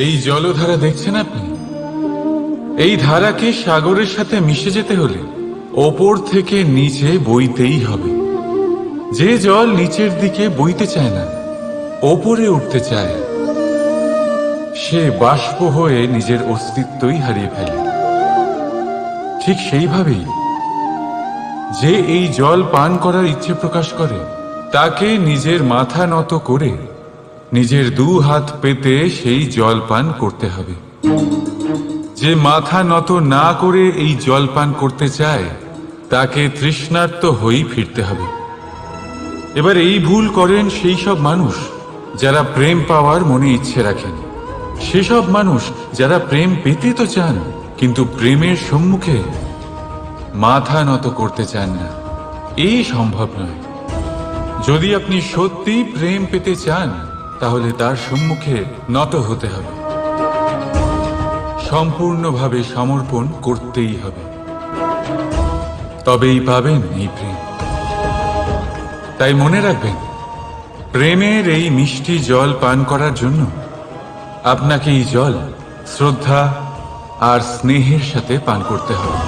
এই জলধারা দেখছেন আপনি? এই ধারাকে সাগরের সাথে মিশে যেতে হলে ওপর থেকে নিচে বইতেই হবে। যে জল নিচের দিকে বইতে চায় না, ওপরে উঠতে চায়। সে বাষ্প হয়ে নিজের অস্তিত্বই হারিয়ে ফেলে। ঠিক সেইভাবেই যে এই জল পান করার ইচ্ছে প্রকাশ করে, তাকে নিজের মাথা নত করে নিজের দু হাত পেতে সেই জল পান করতে হবে। যে মাথা নত না করে এই জল পান করতে চায়, তাকে তৃষ্ণার্ত হয়েই ফিরতে হবে। এবার এই ভুল করেন সেই সব মানুষ যারা প্রেম পাওয়ার মনে ইচ্ছে রাখেন। সেসব মানুষ যারা প্রেম পেতে তো চান, কিন্তু প্রেমের সম্মুখে মাথা নত করতে চান না। এই সম্ভব নয়। যদি আপনি সত্যি প্রেম পেতে চান তাহলে তার সম্মুখে নত হতে হবে। সম্পূর্ণভাবে সমর্পণ করতেই হবে। তবেই পাবেন এই প্রেম। তাই মনে রাখবেন, প্রেমের এই মিষ্টি জল পান করার জন্য আপনাকে এই জল, শ্রদ্ধা আর স্নেহের সাথে পান করতে হবে।